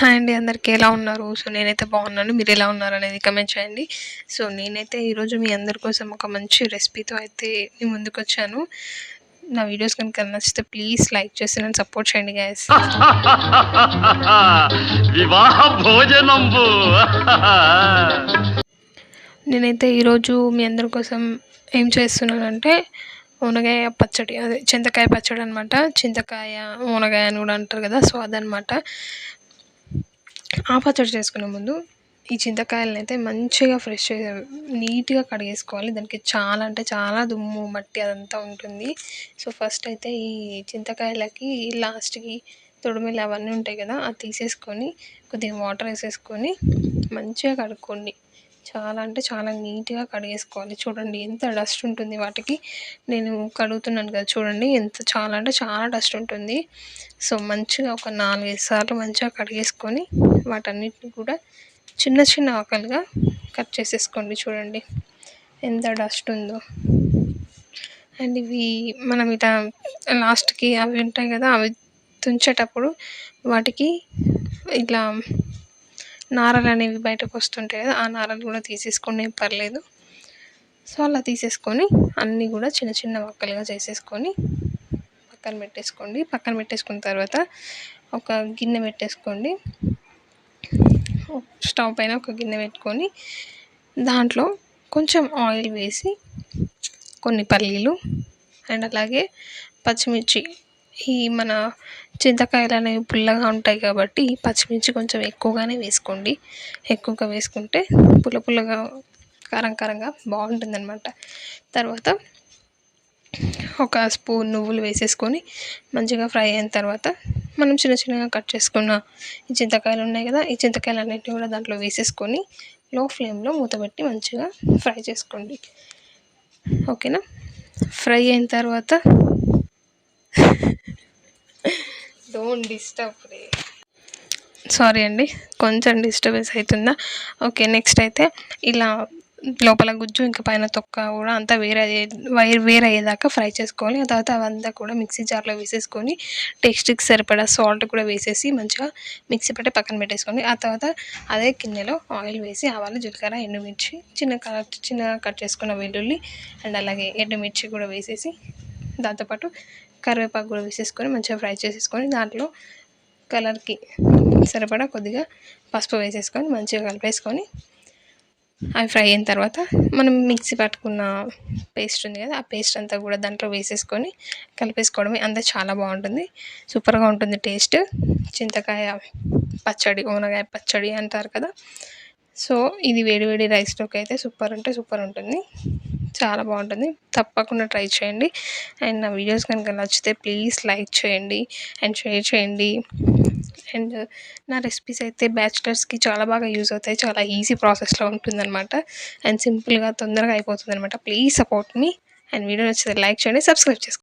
Hi అండి అందరికీ ఎలా ఉన్నారు? సో నేనైతే బాగున్నాను. మీరు ఎలా ఉన్నారు అనేది కమెంట్ చేయండి. సో నేనైతే ఈరోజు మీ అందరి కోసం ఒక మంచి రెసిపీతో అయితే మీ ముందుకు వచ్చాను. నా వీడియోస్ కనుక నచ్చితే ప్లీజ్ లైక్ చేసి నన్ను సపోర్ట్ చేయండి గ్యాస్ వివాహ భోజనంబు. నేనైతే ఈరోజు మీ అందరి కోసం ఏం చేస్తున్నానంటే మునగాయ పచ్చడి అదే చింతకాయ పచ్చడి అనమాట చింతకాయ మునగాయ అని కూడా అంటారు కదా సో అదనమాట. ఆ పచ్చడి చేసుకునే ముందు ఈ చింతకాయలను అయితే మంచిగా ఫ్రెష్ నీట్గా కడిగేసుకోవాలి దానికి చాలా అంటే చాలా దుమ్ము మట్టి అదంతా ఉంటుంది. సో ఫస్ట్ అయితే ఈ చింతకాయలకి లాస్ట్కి తొడిమెలు అవన్నీ ఉంటాయి కదా అది తీసేసుకొని కొద్దిగా వాటర్ వేసేసుకొని మంచిగా కడుక్కోండి. చాలా అంటే చాలా నీట్గా కడిగేసుకోవాలి. చూడండి ఎంత డస్ట్ ఉంటుంది వాటికి. నేను కడుగుతున్నాను కదా చూడండి ఎంత చాలా అంటే చాలా డస్ట్ ఉంటుంది. సో మంచిగా ఒక నాలుగైదు సార్లు మంచిగా కడిగేసుకొని వాటన్నిటిని కూడా చిన్న చిన్న ఆకలిగా కట్ చేసేసుకోండి చూడండి. ఎంత డస్ట్ ఉందో. అండ్ ఇవి మనం ఇట్లా లాస్ట్కి అవి ఉంటాయి కదా అవి తుంచేటప్పుడు వాటికి ఇట్లా నారలు అనేవి బయటకు వస్తుంటాయి కదా ఆ నారలు కూడా తీసేసుకునే పర్లేదు. సో అలా తీసేసుకొని అన్నీ కూడా చిన్న చిన్న వక్కలుగా చేసేసుకొని పక్కన పెట్టేసుకోండి. పక్కన పెట్టేసుకున్న తర్వాత ఒక గిన్నె పెట్టేసుకోండి. స్టవ్ పైన ఒక గిన్నె పెట్టుకొని దాంట్లో కొంచెం ఆయిల్ వేసి కొన్ని పల్లీలు అండ్ అలాగే పచ్చిమిర్చి ఈ మన చింతకాయలు అనేవి పుల్లగా ఉంటాయి కాబట్టి పచ్చిమిర్చి కొంచెం ఎక్కువగానే వేసుకోండి. ఎక్కువగా వేసుకుంటే పుల్ల పుల్లగా కారం కారంగా బాగుంటుంది అనమాట తర్వాత ఒక స్పూన్ నువ్వులు వేసేసుకొని మంచిగా ఫ్రై అయిన తర్వాత మనం చిన్న చిన్నగా కట్ చేసుకున్న ఈ చింతకాయలు ఉన్నాయి కదా ఈ చింతకాయలు అన్నింటినీ కూడా దాంట్లో వేసేసుకొని లో ఫ్లేమ్లో మూతబెట్టి మంచిగా ఫ్రై చేసుకోండి. ఓకేనా? ఫ్రై అయిన తర్వాత డోంట్ డిస్టర్బ్ రే. సారీ అండి కొంచెం డిస్టర్బెన్స్ అవుతుందా ఓకే నెక్స్ట్ అయితే ఇలా లోపల గుజ్జు ఇంకా పైన తొక్క కూడా అంతా వేరే వైర్ వేరే అయ్యేదాకా ఫ్రై చేసుకోవాలి ఆ తర్వాత అవంతా కూడా మిక్సీ జార్లో వేసేసుకొని టేస్ట్కి సరిపడా సాల్ట్ కూడా వేసేసి మంచిగా మిక్సీ పెట్టి పక్కన పెట్టేసుకోండి ఆ తర్వాత అదే గిన్నెలో ఆయిల్ వేసి ఆవాలు జీలకర్ర ఎండుమిర్చి చిన్న చిన్నగా కట్ చేసుకున్న వెల్లుల్లి అండ్ అలాగే ఎండుమిర్చి కూడా వేసేసి దాంతోపాటు కరివేపాకు కూడా వేసేసుకొని మంచిగా ఫ్రై చేసేసుకొని దాంట్లో కలర్కి సరిపడా కొద్దిగా పసుపు వేసేసుకొని మంచిగా కలిపేసుకొని అవి ఫ్రై అయిన తర్వాత మనం మిక్సీ పట్టుకున్న పేస్ట్ ఉంది కదా ఆ పేస్ట్ అంతా కూడా దాంట్లో వేసేసుకొని కలిపేసుకోవడమే. అంతా చాలా బాగుంటుంది. సూపర్గా ఉంటుంది టేస్ట్. చింతకాయ పచ్చడి ఓనగాయ పచ్చడి అంటారు కదా. సో ఇది వేడి వేడి రైస్లోకి అయితే సూపర్ అంటే సూపర్ ఉంటుంది. చాలా బాగుంటుంది. తప్పకుండా ట్రై చేయండి. అండ్ నా వీడియోస్ కనుక నచ్చితే ప్లీజ్ లైక్ చేయండి. అండ్ షేర్ చేయండి. అండ్ నా రెసిపీస్ అయితే బ్యాచిలర్స్కి చాలా బాగా యూజ్ అవుతాయి. చాలా ఈజీ ప్రాసెస్లో ఉంటుందన్నమాట. అండ్ సింపుల్గా తొందరగా అయిపోతుంది అనమాట please support me. And video నచ్చితే లైక్ చేయండి. సబ్స్క్రైబ్ చేసుకోండి.